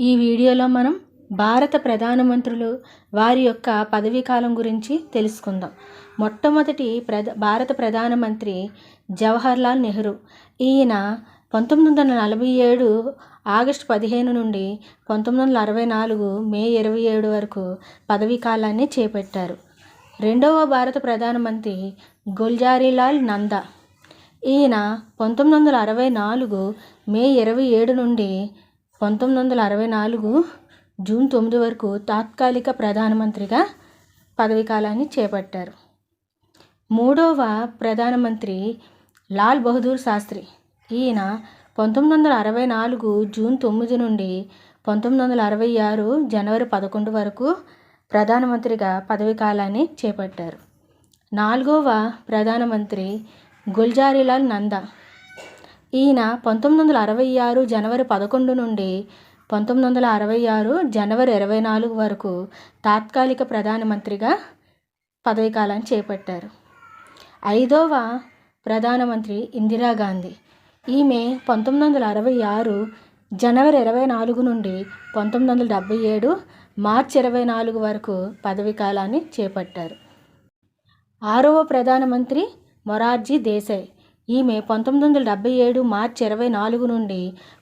ఈ వీడియోలో మనం భారత ప్రధానమంత్రులు వారి యొక్క పదవీ కాలం గురించి తెలుసుకుందాం. మొట్టమొదటి ప్రధ భారత ప్రధానమంత్రి జవహర్లాల్ నెహ్రూ. ఈయన పంతొమ్మిది వందల నలభై ఏడు ఆగస్టు పదిహేను నుండి పంతొమ్మిది వందల అరవై నాలుగు మే ఇరవై ఏడు వరకు పదవీ కాలాన్ని చేపట్టారు. రెండవ భారత ప్రధానమంత్రి గుల్జారీలాల్ నందా. ఈయన పంతొమ్మిది వందల అరవై నాలుగు మే ఇరవై ఏడు నుండి పంతొమ్మిది వందల అరవై నాలుగు జూన్ తొమ్మిది వరకు తాత్కాలిక ప్రధానమంత్రిగా పదవీకాలాన్ని చేపట్టారు. మూడవ ప్రధానమంత్రి లాల్ బహదూర్ శాస్త్రి. ఈయన పంతొమ్మిది వందల అరవై నాలుగు జూన్ తొమ్మిది నుండి పంతొమ్మిది వందల అరవై ఆరు జనవరి పదకొండు వరకు ప్రధానమంత్రిగా పదవీకాలాన్ని చేపట్టారు. నాలుగవ ప్రధానమంత్రి గుల్జారీలాల్ నందా. ఈయన పంతొమ్మిది వందల అరవై ఆరు జనవరి పదకొండు నుండి పంతొమ్మిది వందల అరవై ఆరు జనవరి ఇరవై నాలుగు వరకు తాత్కాలిక ప్రధానమంత్రిగా పదవీ కాలాన్ని చేపట్టారు. ఐదవ ప్రధానమంత్రి ఇందిరాగాంధీ ఈమె పంతొమ్మిది వందల అరవై ఆరు జనవరి ఇరవై నాలుగు నుండి పంతొమ్మిది వందల డెబ్భై ఏడు మార్చి ఇరవై నాలుగు వరకు పదవీకాలాన్ని చేపట్టారు. ఆరవ ప్రధానమంత్రి మొరార్జీ దేశాయ్. ఈమె పంతొమ్మిది వందల డెబ్భై ఏడు మార్చి ఇరవై నాలుగు నుండి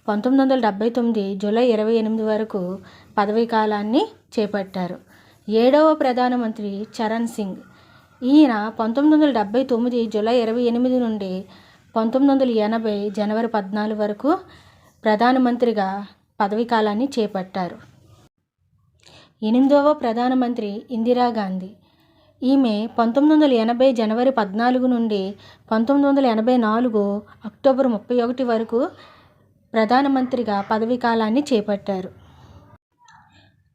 పంతొమ్మిది వందల డెబ్బై తొమ్మిది జూలై ఇరవై ఎనిమిది వరకు పదవీ కాలాన్ని చేపట్టారు. ఏడవ ప్రధానమంత్రి చరణ్ సింగ్. ఈయన పంతొమ్మిది వందల డెబ్భై తొమ్మిది జూలై ఇరవై ఎనిమిది నుండి పంతొమ్మిది వందల ఎనభై జనవరి పద్నాలుగు వరకు ప్రధానమంత్రిగా పదవీ కాలాన్ని చేపట్టారు. ఎనిమిదవ ప్రధానమంత్రి ఇందిరాగాంధీ. ఈమె పంతొమ్మిది వందల ఎనభై జనవరి పద్నాలుగు నుండి పంతొమ్మిది వందల ఎనభై నాలుగు అక్టోబర్ ముప్పై ఒకటి వరకు ప్రధానమంత్రిగా పదవీ కాలాన్ని చేపట్టారు.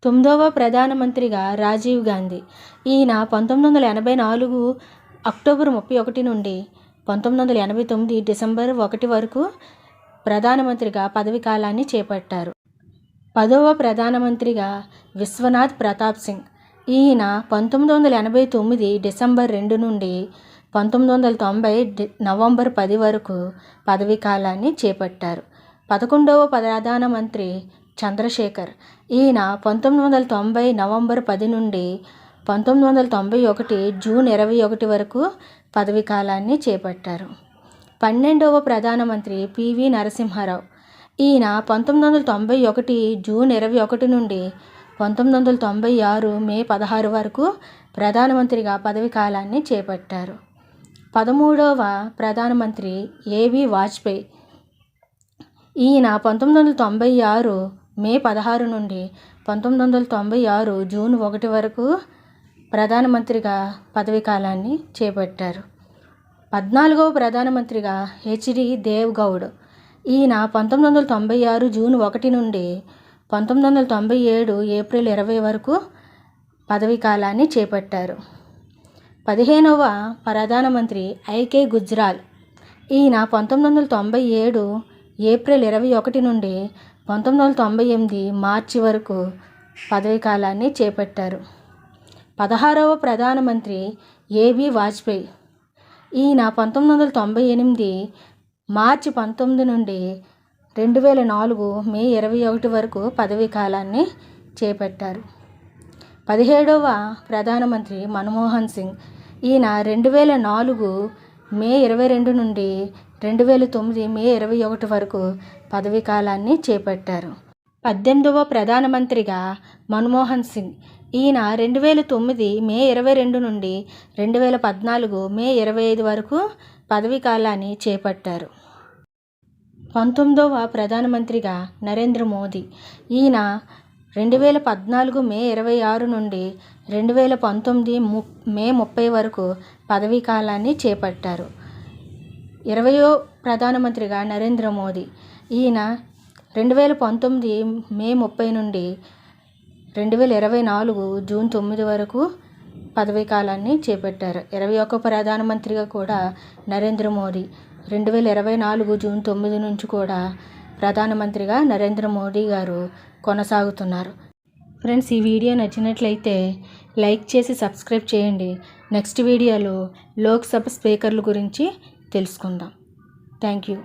తొమ్మిదవ ప్రధానమంత్రిగా రాజీవ్ గాంధీ. ఈయన పంతొమ్మిది వందల ఎనభై నాలుగు అక్టోబర్ ముప్పై ఒకటి నుండి పంతొమ్మిది వందల ఎనభై తొమ్మిది డిసెంబర్ ఒకటి వరకు ప్రధానమంత్రిగా పదవీ కాలాన్ని చేపట్టారు. పదవ ప్రధానమంత్రిగా విశ్వనాథ్ ప్రతాప్ సింగ్. ఈయన పంతొమ్మిది వందల ఎనభై తొమ్మిది డిసెంబర్ రెండు నుండి పంతొమ్మిది వందల తొంభై నవంబర్ పది వరకు పదవీ కాలాన్ని చేపట్టారు. పదకొండవ ప్రధాన మంత్రి చంద్రశేఖర్ ఈయన పంతొమ్మిది వందల తొంభై నవంబర్ పది నుండి పంతొమ్మిది వందల తొంభై ఒకటి జూన్ ఇరవై ఒకటి వరకు పదవీ కాలాన్ని చేపట్టారు. పన్నెండవ ప్రధానమంత్రి పివి నరసింహారావు ఈయన పంతొమ్మిది వందల తొంభై ఒకటి జూన్ ఇరవై ఒకటి నుండి పంతొమ్మిది వందల తొంభై ఆరు మే పదహారు వరకు ప్రధానమంత్రిగా పదవీ కాలాన్ని చేపట్టారు. పదమూడవ ప్రధానమంత్రి ఏవి వాజ్పేయి. ఈయన పంతొమ్మిది వందల తొంభై ఆరు మే పదహారు నుండి పంతొమ్మిది వందల తొంభై ఆరు జూన్ ఒకటి వరకు ప్రధానమంత్రిగా పదవీ కాలాన్ని చేపట్టారు. పద్నాలుగవ ప్రధానమంత్రిగా హెచ్డి దేవ్ గౌడ్. ఈయన పంతొమ్మిది వందల తొంభై ఆరు జూన్ ఒకటి నుండి పంతొమ్మిది వందల తొంభై ఏడు ఏప్రిల్ ఇరవై వరకు పదవీ కాలాన్ని చేపట్టారు. పదిహేనవ ప్రధానమంత్రి ఐకే గుజ్రాల్ ఈయన పంతొమ్మిది వందల తొంభై ఏడు ఏప్రిల్ ఇరవై ఒకటి నుండి పంతొమ్మిది వందల తొంభై ఎనిమిది మార్చి వరకు పదవీ కాలాన్ని చేపట్టారు. పదహారవ ప్రధానమంత్రి ఏబి వాజ్పేయి ఈయన పంతొమ్మిది వందల తొంభై ఎనిమిది మార్చి పంతొమ్మిది నుండి రెండు వేల నాలుగు మే ఇరవై ఒకటి వరకు పదవీ కాలాన్ని చేపట్టారు. పదిహేడవ ప్రధానమంత్రి మన్మోహన్ సింగ్. ఈయన రెండు వేల నాలుగు మే ఇరవై రెండు నుండి రెండు వేల తొమ్మిది మే ఇరవై ఒకటి వరకు పదవీ కాలాన్ని చేపట్టారు. పద్దెనిమిదవ ప్రధానమంత్రిగా మన్మోహన్ సింగ్. ఈయన రెండు వేల తొమ్మిది మే ఇరవై రెండు నుండి రెండు వేల పద్నాలుగు మే ఇరవై ఐదు వరకు పదవీ కాలాన్ని చేపట్టారు. పంతొమ్మిదవ ప్రధానమంత్రిగా నరేంద్ర మోదీ. ఈయన రెండు వేల పద్నాలుగు మే ఇరవై ఆరు నుండి రెండు వేల పంతొమ్మిది ము మే ముప్పై వరకు పదవీ కాలాన్ని చేపట్టారు. ఇరవయో ప్రధానమంత్రిగా నరేంద్ర మోదీ. ఈయన రెండు వేల పంతొమ్మిది మే ముప్పై నుండి రెండు వేల ఇరవై నాలుగు జూన్ తొమ్మిది వరకు పదవీ కాలాన్ని చేపట్టారు. ఇరవై ఒక్క ప్రధానమంత్రిగా కూడా నరేంద్ర మోడీ రెండు వేల ఇరవై నాలుగు జూన్ తొమ్మిది నుంచి కూడా ప్రధానమంత్రిగా నరేంద్ర మోడీ గారు కొనసాగుతున్నారు. ఫ్రెండ్స్ ఈ వీడియో నచ్చినట్లయితే లైక్ చేసి సబ్స్క్రైబ్ చేయండి. నెక్స్ట్ వీడియోలో లోక్సభ స్పీకర్ల గురించి తెలుసుకుందాం. Thank you.